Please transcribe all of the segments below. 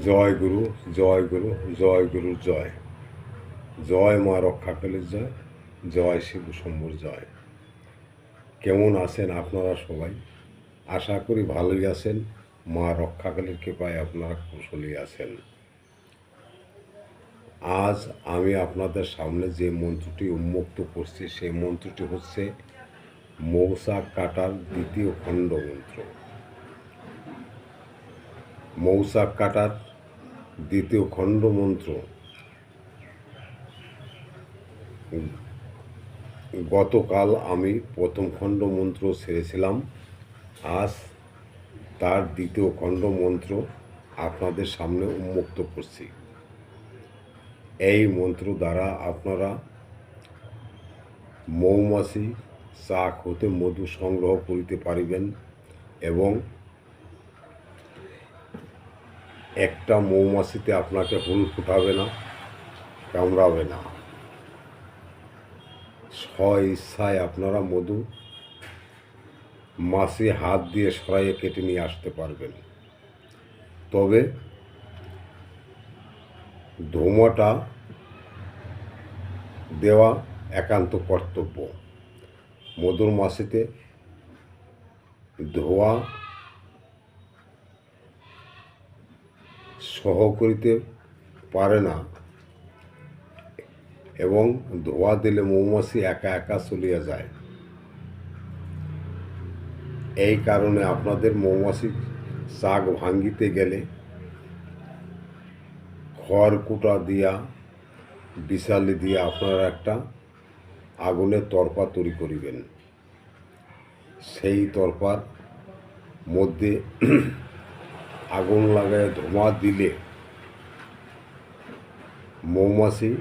জয় গুরু জয় গুরু জয় গুরু, জয়। জয় মা রক্ষাকালীর জয় জয় শিব শম্ভুর জয়। কেমন আছেন আপনারা সবাই? আশা করি ভালোই আছেন। মা রক্ষাকালীর কৃপায় আপনারা কুশলী আছেন। আজ আমি আপনাদের সামনে যে মন্ত্রটি উন্মুক্ত করছি, সেই মন্ত্রটি হচ্ছে মৌসাক কাটার দ্বিতীয় খণ্ড মন্ত্র। মৌসাক কাটার দ্বিতীয় খণ্ড মন্ত্র গতকাল আমি প্রথম খণ্ড মন্ত্র ছেড়েছিলাম আজ তার দ্বিতীয় খণ্ড মন্ত্র আপনাদের সামনে উন্মুক্ত করছি। এই মন্ত্র দ্বারা আপনারা মৌমাছি চাক হতে মধু সংগ্রহ করিতে পারিবেন এবং একটা মৌমাছিতে আপনাকে হুল ফুটাবে না, কামড়াবে না। স্ব ইচ্ছায় আপনারা মধু, মাছি হাত দিয়ে সরাইয়ে কেটে নিয়ে আসতে পারবেন। তবে ধোঁয়াটা দেওয়া একান্ত কর্তব্য। মধুর মাসিতে ধোয়া সহ করিতে পারে না। এবং ধোয়া দিলে মৌমাছি একা একা চলিয়া যায়। এই কারণে আপনাদের মৌমাছি চাক ভাঙ্গিতে গেলে খড়কুটা দিয়া, বিশালি দিয়ে আপনারা একটা আগুনের তরপা তৈরি করিবেন। সেই তরপার মধ্যে আগুন লাগায়, ধোঁয়া দিলে। মৌমাছি।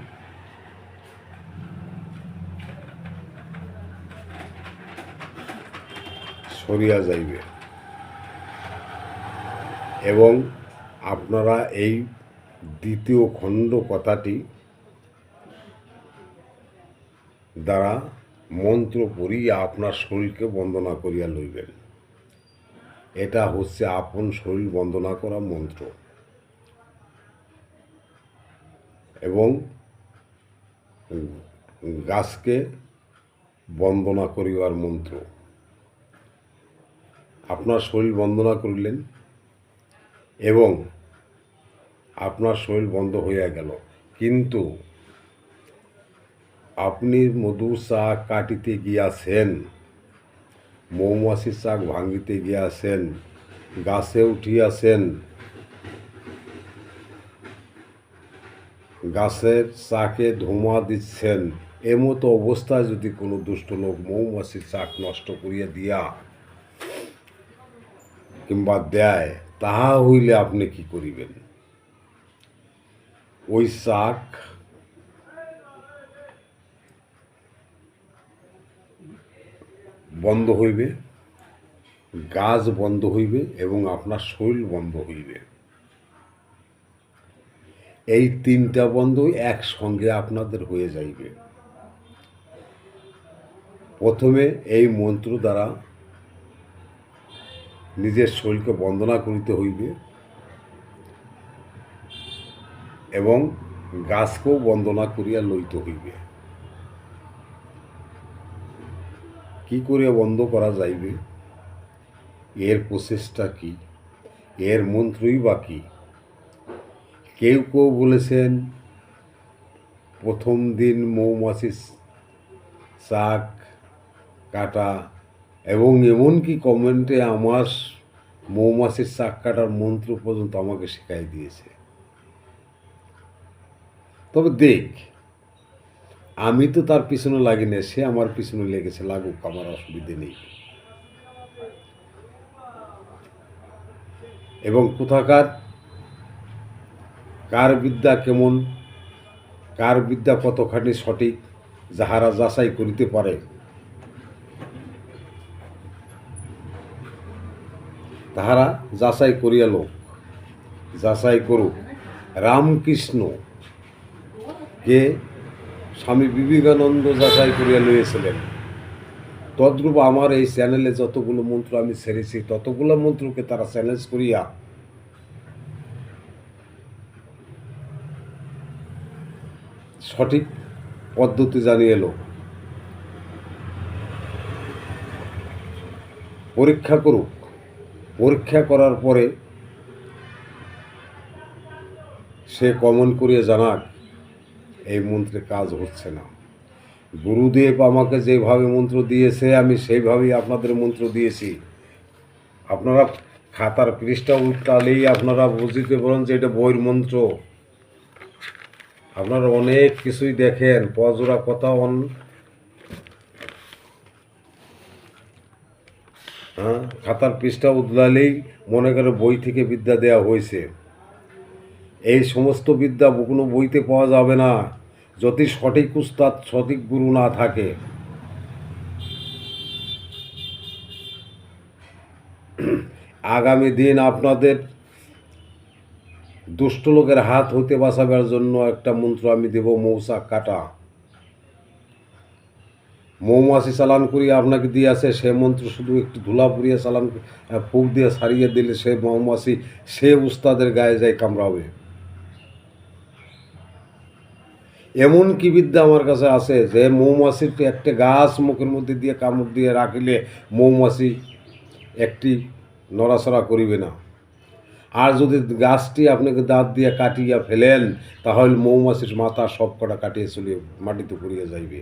সরিয়া যাইবে। এবং আপনারা এই দ্বিতীয় খণ্ড কথাটি দ্বারা মন্ত্র পড়িয়া আপনার শরীরকে বন্দনা করিয়া লইবেন। এটা হচ্ছে আপন শরীর বন্দনা করা মন্ত্র। এবং গাছকে বন্দনা করিবার মন্ত্র। আপনার শরীর বন্দনা করিলেন এবং আপনার শরীর বন্ধ হইয়া গেল। কিন্তু আপনি মধু চা কাটিতে গিয়াছেন। মৌমাছির চাক ভাঙিতে গিয়াছেন, গাছে উঠিয়াছেন। গাছের চাকে ধোঁয়া দিচ্ছেন। এমতো অবস্থায় যদি কোনো দুষ্ট লোক মৌমাছির চাক নষ্ট করিয়া দিয়া কিংবা দেয়, তাহা হইলে আপনি কি করিবেন? ওই চাক বন্ধ হইবে, গাছ বন্ধ হইবে এবং আপনার শরীর বন্ধ হইবে। এই তিনটা বন্ধই একসঙ্গে আপনাদের হয়ে যাইবে। প্রথমে এই মন্ত্র দ্বারা নিজের শরীরকে বন্দনা করিতে হইবে এবং গাছকেও বন্দনা করিয়া লইতে হইবে। কি করে বন্ধ করা যাইবে? এর প্রসেসটা কি? এর মন্ত্রই বা কি? কেউ কেউ বলেছেন, প্রথম দিন মৌমাছির চাক কাটা এবং এমনকি কমেন্টে আমার মৌমাছির চাক কাটার মন্ত্র পর্যন্ত আমাকে শেখাই দিয়েছে। তবে দেখ আমি তো তার পিছনে লাগি না সে আমার পিছনে লেগেছে, লাগুক, আমার অসুবিধে নেই। এবং কোথাকার? কার বিদ্যা কেমন? কার বিদ্যা কতখানি সঠিক, যাহারা যাচাই করিতে পারে। তাহারা যাচাই করিয়া লোক, যাচাই করুক। রামকৃষ্ণ কে স্বামী বিবেকানন্দ যাচাই করিয়া লইয়েছিলেন। তদ্রুপ আমার এই চ্যানেলে যতগুলো মন্ত্র আমি ছেড়েছি, ততগুলো মন্ত্রকে তারা চ্যালেঞ্জ করিয়া সঠিক পদ্ধতি জানিয়ে এলো। পরীক্ষা করুক। পরীক্ষা করার পরে সে কমন করিয়া জানাক এই মন্ত্রে কাজ হচ্ছে না। গুরুদেব আমাকে যেভাবে মন্ত্র দিয়েছে, আমি সেইভাবেই আপনাদের মন্ত্র দিয়েছি। আপনারা খাতার পৃষ্ঠা উল্টালেই আপনারা বুঝিতে পারেন যে এটা বইয়ের মন্ত্র। আপনারা অনেক কিছুই দেখেন পজোড়া কথা অন হ্যাঁ খাতার পৃষ্ঠা উদলালেই মনে করে বই থেকে বিদ্যা দেওয়া হয়েছে। এই সমস্ত বিদ্যা কোনো বইতে পাওয়া যাবে না। যদি সঠিক উস্তাদ, সঠিক গুরু না থাকে। আগামী দিন আপনাদের দুষ্ট লোকের হাত হইতে বাঁচাবার জন্য একটা মন্ত্র আমি দেব, মৌসা কাটা। মৌমাছি চালান করিয়া আপনাকে দিয়ে আসে সে মন্ত্র শুধু একটু ধুলা পুড়িয়ে চালান ফুক দিয়ে সারিয়ে দিলে সে মৌমাছি, সে উস্তাদের গায়ে যায় কামড়াবে। এমন কি বিদ্যা আমার কাছে আছে যে মৌমাছির একটা গাছ মুখের মধ্যে দিয়ে কামড় দিয়ে রাখিলে মৌমাছি একটি নড়াচড়া করিবে না। আর যদি গাছটি আপনাকে দাঁত দিয়ে কাটিয়া ফেলেন, তাহলে মৌমাছির মাথা সব কটা কাটিয়ে চলিয়ে মাটিতে পড়িয়ে যাইবে।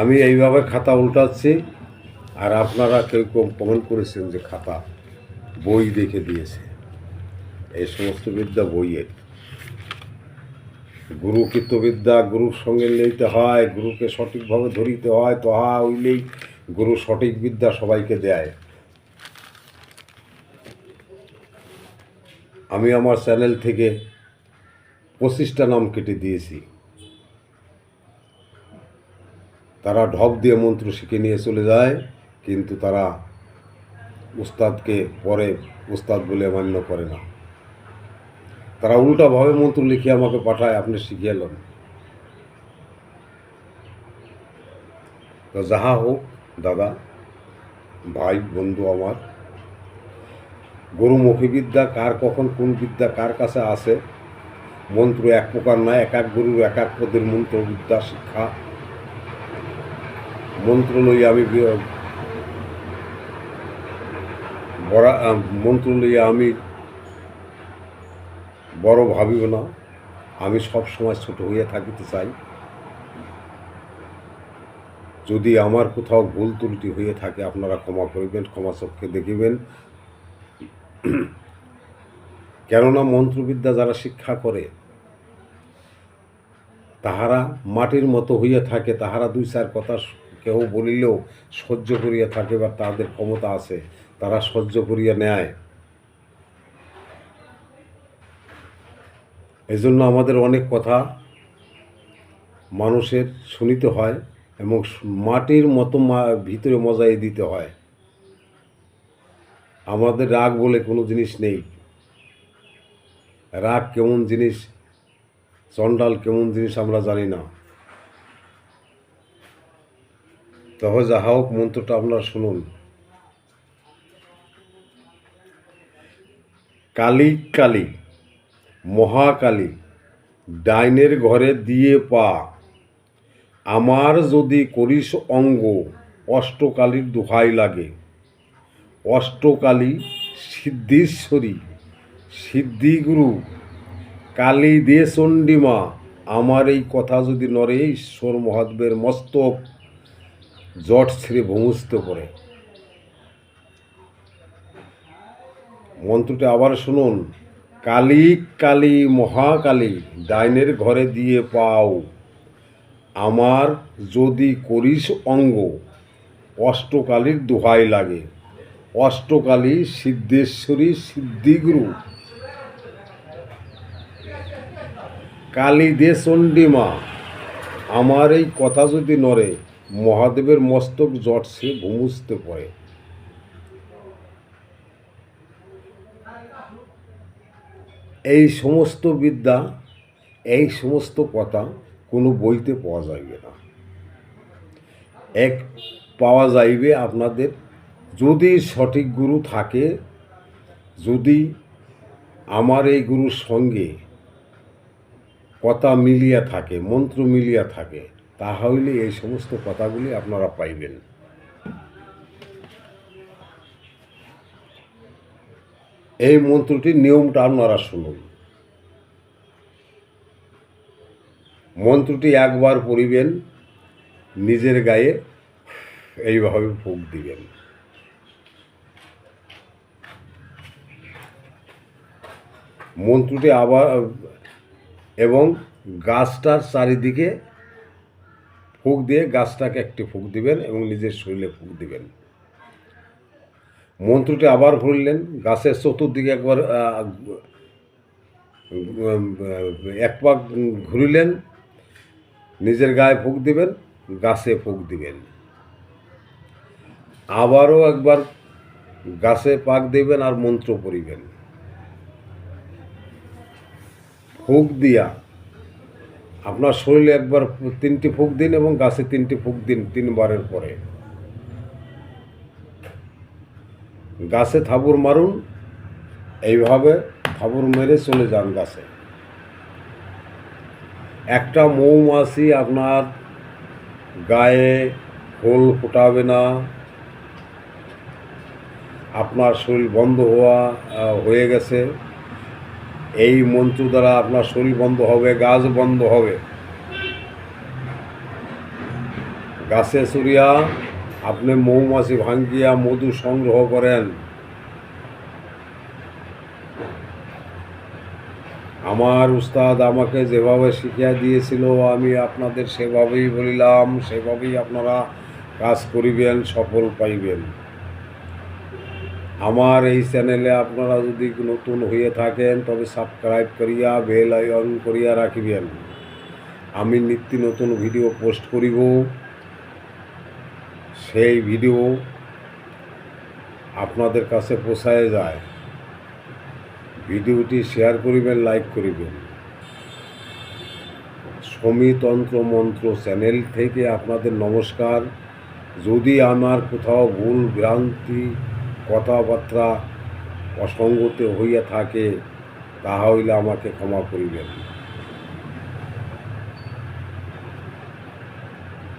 আমি এইভাবে খাতা উল্টাচ্ছি, আর আপনারা কেউ কমেন্ট করেছেন যে খাতা বই দেখে দিয়েছে। এই সমস্ত বিদ্যা বইয়ের গুরু বিদ্যা, গুরুর সঙ্গে লইতে হয়, গুরুকে সঠিকভাবে ধরিতে হয় তহা হইলেই গুরু সঠিক বিদ্যা সবাইকে দেয়। আমি আমার চ্যানেল থেকে পঁচিশটা নাম কেটে দিয়েছি। তারা ঢপ দিয়ে মন্ত্র শিখে নিয়ে চলে যায়, কিন্তু তারা উস্তাদকে পরে উস্তাদ বলে মান্য করে না। তারা উল্টাভাবে মন্ত্র লিখে আমাকে পাঠায়, আপনি শিখিয়ে এলেন তো যাহা হোক, দাদা, ভাই, বন্ধু আমার, গরুমুখী বিদ্যা কার কখন, কোন বিদ্যা কার কাছে আছে, মন্ত্র এক প্রকার নয় এক এক গুরুর এক এক পদের মন্ত্র, বিদ্যা, শিক্ষা। মন্ত্র লইয়া আমি মন্ত্র লইয়া আমি বড় ভাবিব না। আমি সব সময় ছোট হইয়া থাকিতে চাই। যদি আমার কোথাও ভুল ত্রুটি হয়ে থাকে, আপনারা ক্ষমা করিবেন, ক্ষমা চক্ষে দেখিবেন। কেননা মন্ত্রবিদ্যা যারা শিক্ষা করে, তাহারা মাটির মতো হইয়া থাকে, তাহারা দুই চার কথা কেউ বলিলেও সহ্য করিয়া থাকে বা তাদের ক্ষমতা আছে, তারা সহ্য করিয়া নেয়। এই জন্য আমাদের অনেক কথা মানুষের শুনিতে হয় এবং মাটির মতো ভিতরে মজাই দিতে হয়। আমাদের রাগ বলে কোনো জিনিস নেই। রাগ কেমন জিনিস, চণ্ডাল কেমন জিনিস আমরা জানি না। তবে যাহা হোক, মন্ত্রটা আপনারা শুনুন। কালী কালী। মহাকালী, ডাইনের ঘরে দিয়ে পা। আমার যদি করিস অঙ্গ, অষ্টকালীর দোহাই লাগে। অষ্টকালী সিদ্ধেশ্বরী, সিদ্ধিগুরু, কালী দে চণ্ডীমা আমার এই কথা যদি নরে ঈশ্বর মহাদেবের মস্তক, জট ছেড়ে ভূমুস্ত করে। মন্ত্রটি আবার শুনুন। কালী কালী মহাকালী ডাইনের ঘরে দিয়ে পাও। আমার যদি করিস অঙ্গ, অষ্টকালীর দোহাই লাগে। অষ্টকালী সিদ্ধেশ্বরী সিদ্ধিগুরু। কালী দে চণ্ডীমা আমার এই কথা যদি নড়ে, মহাদেবের মস্তক জটসে ভূমুস্তে পড়ে। এই সমস্ত বিদ্যা, এই সমস্ত কথা কোনো বইতে পাওয়া যাইবে না। এক, পাওয়া যাইবে আপনাদের যদি সঠিক গুরু থাকে, যদি আমার এই গুরুর সঙ্গে কথা মিলিয়া থাকে, মন্ত্র মিলিয়া থাকে, তাহলে এই সমস্ত কথাগুলি আপনারা পাইবেন। এই মন্ত্রটির নিয়মটা আপনারা শুনুন। মন্ত্রটি একবার পড়িবেন, নিজের গায়ে এইভাবে ফুক দিবেন। মন্ত্রটি আবার, এবং গাছটার চারিদিকে ফুক দিয়ে গাছটাকে একটি ফুক দিবেন এবং নিজের শরীরে ফুক দিবেন। মন্ত্রটি আবার ভরলেন গাছের চতুর্দিকে একবার এক পাক ঘুরিলেন, নিজের গায়ে ফুক দিবেন, গাছে ফুক দিবেন। আবারও একবার গাছে পাক দিবেন আর মন্ত্র পড়িবেন। ফুক দিয়া, আপনার শরীরে একবার তিনটি ফুক দিন এবং গাছে তিনটি ফুক দিন তিনবারের পরে। গাছে থাবুর মারুন, এইভাবে থাবুর মেরে চলে যান গাছে। একটা মৌমাছি আপনার গায়ে ফুল ফোটাবে না, আপনার শরীর বন্ধ হওয়া হয়ে গেছে। এই মন্ত্র দ্বারা আপনার শরীর বন্ধ হবে, গাছ বন্ধ হবে। গাছে চুরিয়া আপনি মৌমাছি ভাঙ্গিয়া মধু সংগ্রহ করেন। আমার উস্তাদ আমাকে যেভাবে শিখিয়া দিয়েছিল, আমি আপনাদের সেভাবেই বলিলাম, সেভাবেই আপনারা কাজ করিবেন, সফল পাইবেন। আমার এই চ্যানেলে আপনারা যদি নতুন হয়ে থাকেন, তবে সাবস্ক্রাইব করিয়া, বেল আইকন করিয়া রাখিবেন। আমি নিত্য নতুন ভিডিও পোস্ট করিব। সেই ভিডিও আপনাদের কাছে পৌঁছায় যায়। ভিডিওটি শেয়ার করিবেন, লাইক করিবেন। সমিতন্ত্র মন্ত্র চ্যানেল থেকে আপনাদের নমস্কার। যদি আমার কোথাও ভুল, ভ্রান্তি, কথাবার্তা অসঙ্গতি হইয়া থাকে তাহা হইলে আমাকে ক্ষমা করিবেন।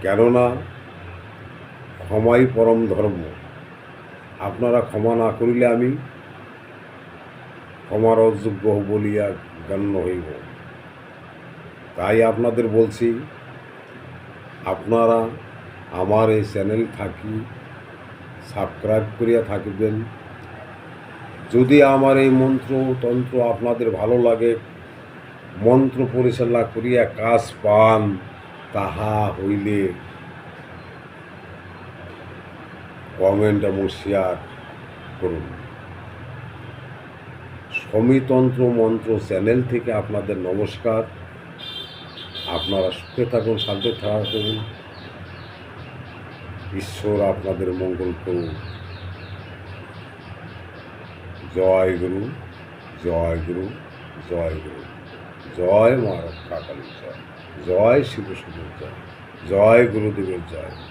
কেননা ক্ষমাই পরম ধর্ম। আপনারা ক্ষমা না করিলে আমি ক্ষমার অযোগ্য বলিয়া গণ্য হইব। তাই আপনাদের বলছি, আপনারা আমার এই চ্যানেল থাকি, সাবস্ক্রাইব করিয়া থাকিবেন। যদি আমার এই মন্ত্র তন্ত্র আপনাদের ভালো লাগে, মন্ত্র পরিচালনা করিয়া কাজ পান, তাহা হইলে কমেন্ট এবং শেয়ার করুন। সমিতন্ত্র মন্ত্র চ্যানেল থেকে আপনাদের নমস্কার। আপনারা সুখে থাকুন, শান্তি থাকুন। ঈশ্বর আপনাদের মঙ্গল করুন। জয় গুরু জয় গুরু জয় গুরু। জয় মা কালী জয়। জয় শিব জয়। জয় গুরুদেবের জয়।